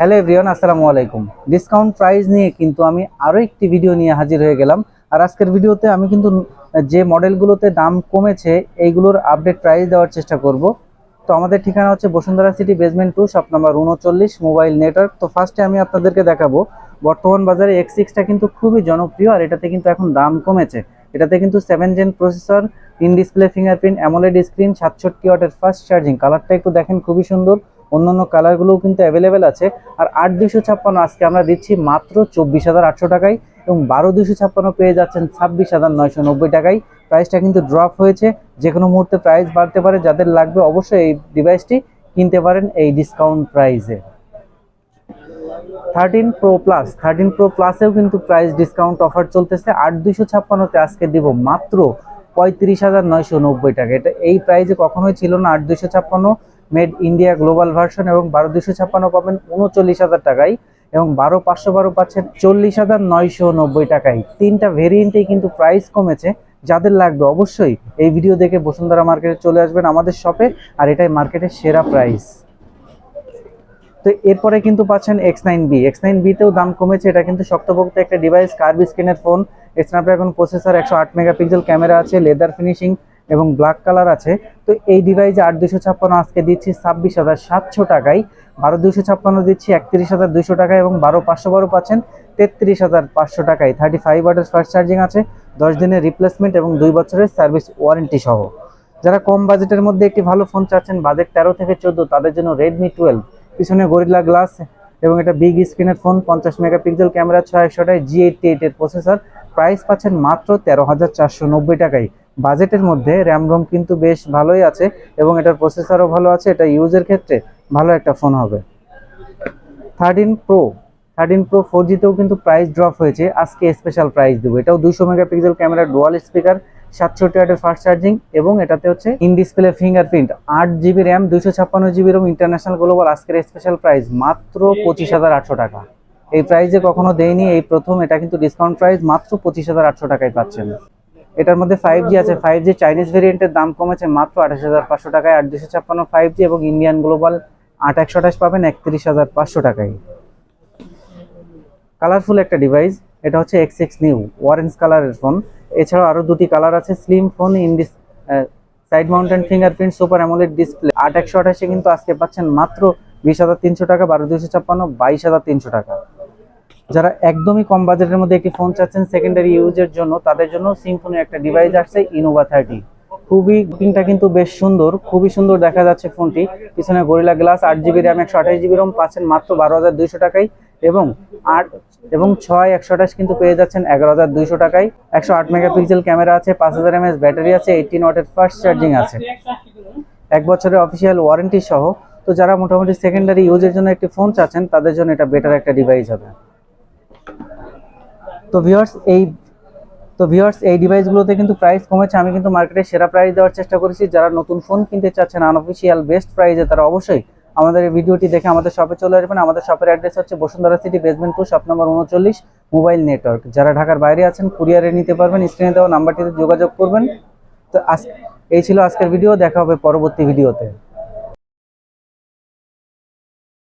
Hello everyone আসসালামু আলাইকুম। Discount price নিয়ে কিন্তু আমি আরও একটি ভিডিও নিয়ে হাজির হয়ে গেলাম। আর আজকের ভিডিওতে আমি কিন্তু যে মডেলগুলোতে দাম কমেছে, এইগুলোর আপডেট প্রাইস দেওয়ার চেষ্টা করব। তো আমাদের ঠিকানা হচ্ছে Bashundhara city basement two shop number উনচল্লিশ মোবাইল নেটওয়ার্ক তো ফার্স্টে আমি আপনাদেরকে দেখাবো, বর্তমান বাজারে এক্স সিক্সটা কিন্তু খুবই জনপ্রিয়, আর এটাতে কিন্তু এখন দাম কমেছে। এটাতে কিন্তু seven gen processor in display fingerprint AMOLED screen সাতষট্টি ওয়াটের ফাস্ট চার্জিং কালারটা একটু দেখেন, খুবই সুন্দর। অন্যান্য কালারগুলোও কিন্তু অ্যাভেলেবেল আছে। আর আট দুশো ছাপ্পান্ন আজকে আমরা দিচ্ছি মাত্র চব্বিশ হাজার আটশো টাকায় এবং বারো দুশো ছাপ্পান্ন পেয়ে যাচ্ছেন ছাব্বিশ হাজার নয়শো নব্বই টাকায়। প্রাইসটা কিন্তু ড্রপ হয়েছে। যে কোনো মুহূর্তে প্রাইস বাড়তে পারে। যাদের লাগবে অবশ্যই এই ডিভাইসটি কিনতে পারেন এই ডিসকাউন্ট প্রাইসে thirteen pro plus thirteen pro প্লাসেও কিন্তু প্রাইস ডিসকাউন্ট অফার চলতেছে। আট দুশো ছাপ্পান্নতে আজকে দিব মাত্র পঁয়ত্রিশ হাজার নয়শো নব্বই টাকা। এটা এই প্রাইসে কখনোই ছিল না, আট দুশো ছাপ্পান্ন। মেড ইন্ডিয়া গ্লোবাল ভার্সন এবং বারো দুশো ছাপ্পান্ন পাবেন উনচল্লিশ হাজার টাকায় এবং বারো পাঁচশো বারো পাচ্ছেন চল্লিশ হাজার নয়শো নব্বই টাকায়। তিনটা ভেরিয়েন্টেই কিন্তু প্রাইস কমেছে। যাদের লাগবে অবশ্যই এই ভিডিও দেখে বসুন্ধরা মার্কেটে চলে আসবেন আমাদের শপে আর এটাই মার্কেটের সেরা প্রাইস তো এরপরে কিন্তু পাচ্ছেন X nine B X nine বিতেও দাম কমেছে, এটা কিন্তু শক্তপোক্ত একটা ডিভাইস কার্ভ স্ক্রিনের ফোন স্ন্যাপড্রাগন প্রসেসর একশো আট মেগাপিক্সেল ক্যামেরা আছে লেদার ফিনিশিং এবং ব্ল্যাক কালার আছে। তো এই ডিভাইসে আট দুশো ছাপ্পান্ন আজকে দিচ্ছি ছাব্বিশ হাজার সাতশো টাকায়। বারো দুশো ছাপ্পান্ন দিচ্ছি একত্রিশ হাজার দুশো টাকায় এবং বারো পাঁচশো বারো পাচ্ছেন তেত্রিশ হাজার পাঁচশো টাকায়। থার্টি ফাইভ ওয়াটের ফাস্ট চার্জিং আছে, দশ দিনের রিপ্লেসমেন্ট এবং দুই বছরের সার্ভিস ওয়ারেন্টি সহ। যারা কম বাজেটের মধ্যে একটি ভালো ফোন চাচ্ছেন বাজেট তেরো থেকে চোদ্দ, তাদের জন্য রেডমি টুয়েলভ পিছনে গরিলা গ্লাস এবং এটা বিগ স্ক্রিনের ফোন পঞ্চাশ মেগাপিক্সেল ক্যামেরা ছয় একশোটায় জি এইটটি এইটের প্রসেসর প্রাইস পাচ্ছেন মাত্র তেরো হাজার চারশো নব্বই টাকায়। বাজেটের মধ্যে র্যাম রোম কিন্তু বেশ ভালোই আছে এবং এটার প্রসেসরও ভালো আছে এটা ইউজের ক্ষেত্রে ভালো একটা ফোন হবে। Thirteen pro thirteen pro four জিতেও কিন্তু প্রাইস ড্রপ হয়েছে আজকে স্পেশাল প্রাইস দেবো। এটাও দুশো মেগাপিক্সেল ক্যামেরা ডুয়াল স্পিকার সাতষট্টি ওয়াটের ফাস্ট চার্জিং এবং এটাতে হচ্ছে ইন ডিসপ্লে ফিঙ্গারপ্রিন্ট আট জিবি র্যাম দুশো ছাপ্পান্ন জিবি এবং ইন্টারন্যাশনাল গ্লোবাল আজকের স্পেশাল প্রাইস মাত্র পঁচিশ হাজার আটশো টাকা। এই প্রাইসে কখনো দেয়নি এই প্রথম এটা কিন্তু ডিসকাউন্ট প্রাইস মাত্র পঁচিশ হাজার আটশো টাকায় পাচ্ছেন। এটার মধ্যে ফাইভ জি আছে। ফাইভ জি চাইনিজ ভেরিয়েন্টের দাম কমেছে মাত্র আঠাশ হাজার পাঁচশো টাকায় আট দুশো ছাপ্পান্ন ফাইভ জি এবং ইন্ডিয়ান গ্লোবাল আট একশো আঠাশ পাবেন একত্রিশ হাজার পাঁচশো টাকায়। কালারফুল একটা ডিভাইস এটা হচ্ছে এক্স এক্স নিউ অরেঞ্জ কালারের ফোন এছাড়াও আরও দুটি কালার আছে slim phone in this side mountain fingerprint super AMOLED display আট একশো আঠাশে কিন্তু আজকে পাচ্ছেন মাত্র বিশ হাজার তিনশো টাকা বারো দুশো ছাপ্পান্ন বাইশ হাজার তিনশো টাকা। যারা একদমই কম বাজেটের মধ্যে একটি ফোন চাচ্ছেন সেকেন্ডারি ইউজের জন্য, তাদের জন্য সিমফোনের একটা ডিভাইস আসছে ইনোভা থার্টি খুবই পিনটা কিন্তু বেশ সুন্দর, খুবই সুন্দর দেখা যাচ্ছে ফোনটি পিছনে গরিলা গ্লাস আট জিবি র্যাম একশো আঠাশ জিবি রোম পাচ্ছেন মাত্র বারো হাজার দুইশো টাকায় এবং আট এবং ছয় একশো আঠাশ কিন্তু পেয়ে যাচ্ছেন এগারো হাজার দুইশো টাকায়। একশো আট মেগাপিক্সেল ক্যামেরা আছে, পাঁচ হাজার এমএস ব্যাটারি আছে এইটিন ওয়াটের ফাস্ট চার্জিং আছে। এক বছরের অফিসিয়াল ওয়ারেন্টি সহ, তো যারা মোটামুটি সেকেন্ডারি ইউজের জন্য একটি ফোন চাচ্ছেন, তাদের জন্য এটা বেটার একটা ডিভাইস হবে। তো ভিউয়ার্স এই, তো ভিউয়ার্স এই ডিভাইসগুলোতে কিন্তু প্রাইস কমেছে। আমি কিন্তু মার্কেটে সেরা প্রাইস দেওয়ার চেষ্টা করেছি। যারা নতুন ফোন কিনতে চাচ্ছেন আনঅফিসিয়াল বেস্ট প্রাইসে তারা অবশ্যই আমাদের এই ভিডিওটি দেখে আমাদের শপে চলে আসবেন। আমাদের শপের অ্যাড্রেস হচ্ছে Bashundhara city basement two shop number উনচল্লিশ মোবাইল নেটওয়ার্ক যারা ঢাকার বাইরে আছেন কুরিয়ারে নিতে পারবেন স্ক্রিনে দেওয়া নাম্বারটিতে যোগাযোগ করবেন। তো আজ, এই ছিল আজকের ভিডিও দেখা হবে পরবর্তী ভিডিওতে